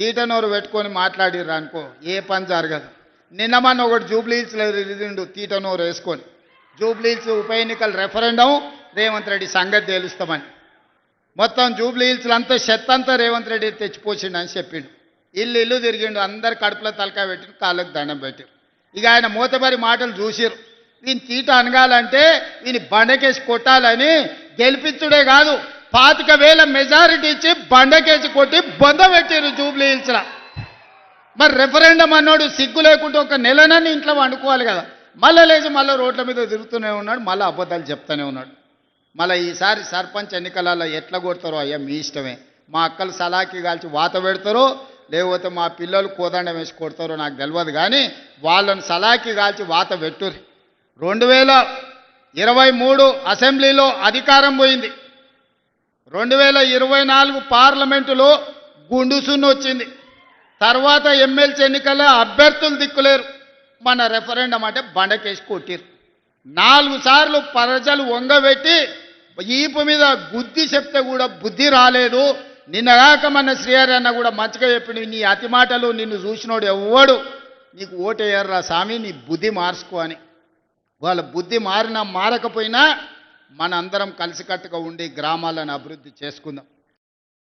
తీటనోరు పెట్టుకొని మాట్లాడిర్రు అనుకో ఏ పని జరగదు. నిన్న మన ఒకటి జూబ్లీహిల్స్లో రిజిండు తీటనోరు వేసుకొని. జూబ్లీహిల్స్ ఉప ఎన్నికల రెఫరెండం రేవంత్ రెడ్డి సంగతి తేలుస్తామని. మొత్తం జూబ్లీహిల్స్లో అంతా చెత్త అంతా రేవంత్ రెడ్డి తెచ్చిపోసిండు అని చెప్పిండు. ఇల్లు ఇల్లు తిరిగిండు అందరు కడుపులో తలకాయ పెట్టిన కాళ్ళకు దండం పెట్టారు ఇక ఆయన మూతబరి మాటలు చూసిరు వీని తీట అనగాలంటే వీని బండకేసి కొట్టాలని గెలిపించుడే కాదు. పాతిక వేల మెజారిటీ ఇచ్చి బండకేసి కొట్టి బొంద పెట్టారు జూబ్లీ హిల్స్లో. మరి రెఫరెండం అన్నాడు సిగ్గు లేకుంటే ఒక నెలనని ఇంట్లో వండుకోవాలి కదా. మళ్ళీ లేచి మళ్ళీ రోడ్ల మీద తిరుగుతూనే ఉన్నాడు మళ్ళీ అబద్ధాలు చెప్తూనే ఉన్నాడు. మళ్ళీ ఈసారి సర్పంచ్ ఎన్నికలలో ఎట్లా కొడతారో అయ్యా మీ ఇష్టమే. మా అక్కలు సలాకి కాల్చి వాత పెడతారో లేకపోతే మా పిల్లలు కోదండం వేసి కొడతారో నాకు తెలియదు కానీ వాళ్ళని సలాకి కాల్చి వాత పెట్టురు రెండు వేల ఇరవై మూడు అసెంబ్లీలో అధికారం పోయింది. రెండు వేల ఇరవై నాలుగు పార్లమెంటులో గుండుసున్న వచ్చింది. తర్వాత ఎమ్మెల్సీ ఎన్నికల్లో అభ్యర్థులు దిక్కులేరు. మన రెఫరెండం అంటే బండకేసి కొట్టిరు. నాలుగు సార్లు ప్రజలు వంగబెట్టి ఈపు మీద బుద్ధి చెప్తే కూడా బుద్ధి రాలేదు. నిన్నగాక మన శ్రీహరి అన్న కూడా మంచిగా చెప్పిండు నీ అతి మాటలు నిన్ను చూసినోడు ఎవ్వడు. నీకు ఓటేయర్రా స్వామి నీ బుద్ధి మార్చుకో అని. వాళ్ళ బుద్ధి మారినా మారకపోయినా మన అందరం కలిసికట్టుగా ఉండి గ్రామాలను అభివృద్ధి చేసుకుందాం.